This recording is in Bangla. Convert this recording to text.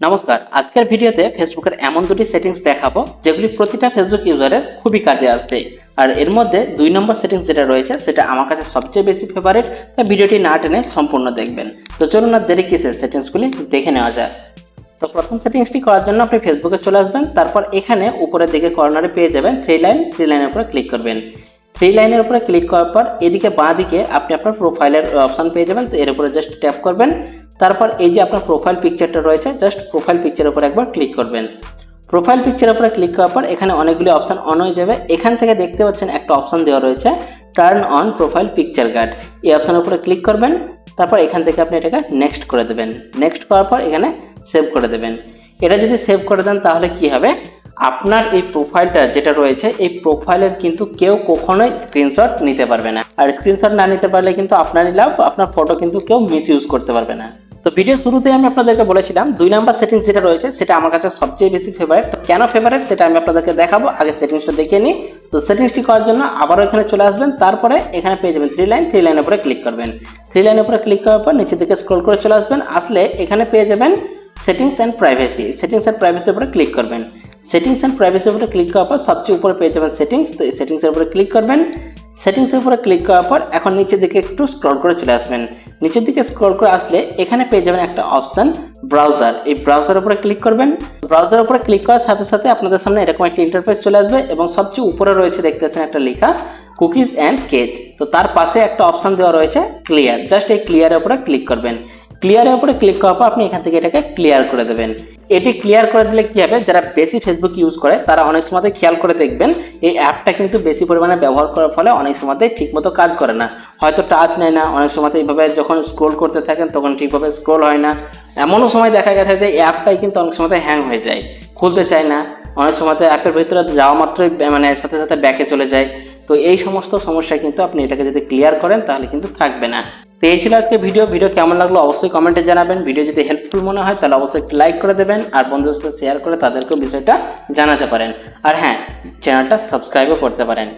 নমস্কার, আজকের ভিডিওতে ফেসবুকের এমন দুটি সেটিংস দেখাবো, যেগুলি প্রতিটা ফেসবুক ইউজারের খুবই কাজে আসবে। আর এর মধ্যে দুই নম্বর সেটিংস যেটা রয়েছে, সেটা আমার কাছে সবচেয়ে বেশি ফেভারিট তাই ভিডিওটি না টেনে সম্পূর্ণ দেখবেন। তো চলুন না দেরি কিসের সেটিংসগুলি দেখে নেওয়া যায় তো প্রথম সেটিংসটি করার জন্য আপনি ফেসবুকে চলে আসবেন, তারপর এখানে উপরের দিকে কর্নারে পেয়ে যাবেন থ্রি লাইন থ্রি লাইনের উপরে ক্লিক করবেন। থ্রি লাইনের উপরে ক্লিক করার পর এদিকে বাঁ দিকে আপনি আপনার প্রোফাইলের অপশন পেয়ে যাবেন। তো এর উপরে জাস্ট ট্যাপ করবেন। তারপর এই যে আপনার প্রোফাইল পিকচারটা রয়েছে জাস্ট প্রোফাইল পিকচারের উপর একবার ক্লিক করবেন। প্রোফাইল পিকচারের উপরে ক্লিক করার পর এখানে অনেকগুলি অপশন অন হয়ে যাবে। এখান থেকে দেখতে পাচ্ছেন একটা অপশান দেওয়া রয়েছে turn on profile picture guard এই অপশানের উপরে ক্লিক করবেন। তারপর এখান থেকে আপনি এটাকে নেক্সট করে দেবেন। নেক্সট করার পর এখানে সেভ করে দেবেন। এটা যদি সেভ করে দেন তাহলে কি হবে? আপনার এই প্রোফাইলটা যেটা রয়েছে, এই প্রোফাইলের কিন্তু কেউ কখনোই স্ক্রিনশট নিতে পারবে না। আর স্ক্রিনশট না নিতে পারলে কিন্তু আপনারই লাভ, আপনার ফটো কিন্তু কেউ মিস ইউজ করতে পারবে না। তো ভিডিও শুরুতেই আমি আপনাদেরকে বলেছিলাম, দুই নাম্বার সেটিংস যেটা রয়েছে, সেটা আমার কাছে সবচেয়ে বেশি ফেভারিট তো কেন ফেভারিট সেটা আমি আপনাদেরকে দেখাবো, আগে সেটিংসটা দেখে নিই। তো সেটিংসটি করার জন্য আবারও এখানে চলে আসবেন, তারপরে এখানে পেয়ে যাবেন থ্রি লাইন থ্রি লাইনের উপরে ক্লিক করবেন। থ্রি লাইনের উপরে ক্লিক করার পর নিচের দিকে স্ক্রল করে চলে আসবেন, আসলে এখানে পেয়ে যাবেন settings and privacy settings and প্রাইভেসির উপরে ক্লিক করবেন। সেটিংস অ্যান্ড প্রাইভেসির উপরে ক্লিক করার পর সবচেয়ে উপরে পেয়ে যাবেন সেটিংস তো এই সেটিংসের উপরে ক্লিক করবেন। সেটিংসের উপরে ক্লিক করার পর এখন নিচের দিকে একটু স্ক্রল করে চলে আসবেন। নিচের দিকে স্ক্রল করে আসলে এখানে পেয়ে যাবেন একটা অপশন ব্রাউজার এই ব্রাউজার উপরে ক্লিক করবেন। ব্রাউজার উপরে ক্লিক করার সাথে সাথে আপনাদের সামনে এরকম একটা ইন্টারফেস চলে আসবে এবং সবচেয়ে উপরে রয়েছে দেখতে পাচ্ছেন একটা লেখা কুকিজ অ্যান্ড কেজ তো তার পাশে একটা অপশন দেওয়া রয়েছে ক্লিয়ার জাস্ট এই ক্লিয়ারের উপরে ক্লিক করবেন। ক্লিয়ারের উপরে ক্লিক করার পর আপনি এখান থেকে এটাকে ক্লিয়ার করে দেবেন। এটি ক্লিয়ার করে দিলে কি হবে? যারা বেশি ফেসবুক ইউজ করে, তারা অনেক সময় খেয়াল করে দেখবেন, এই অ্যাপটা কিন্তু বেশি পরিমাণে ব্যবহার করার ফলে অনেক সময় ঠিকমতো কাজ করে না। হয়তো টাচ নেয় না, অনেক সময় এইভাবে যখন স্ক্রোল করতে থাকেন, তখন ঠিকভাবে স্ক্রোল হয় না। এমনও সময় দেখা গেছে যে অ্যাপটাই কিন্তু অনেক সময় হ্যাং হয়ে যায়, খুলতে চায় না। অনেক সময় অ্যাপের ভিতরে যাওয়া মাত্রই মানে সাথে সাথে ব্যাকে চলে যায়। তো এই সমস্ত সমস্যা কিন্তু আপনি এটাকে যদি ক্লিয়ার করেন, তাহলে কিন্তু থাকবে না। তো এই ছিল আজকে ভিডিও ভিডিও কেমন লাগল অবশ্যই কমেন্টে জানাবেন। ভিডিও যদি হেল্পফুল মনে হয়, তাহলে অবশ্যই একটু লাইক করে দেবেন আর বন্ধুদের সাথে শেয়ার করে তাদেরকেও বিষয়টা জানাতে পারেন। আর হ্যাঁ চ্যানেলটা সাবস্ক্রাইবও করতে পারেন।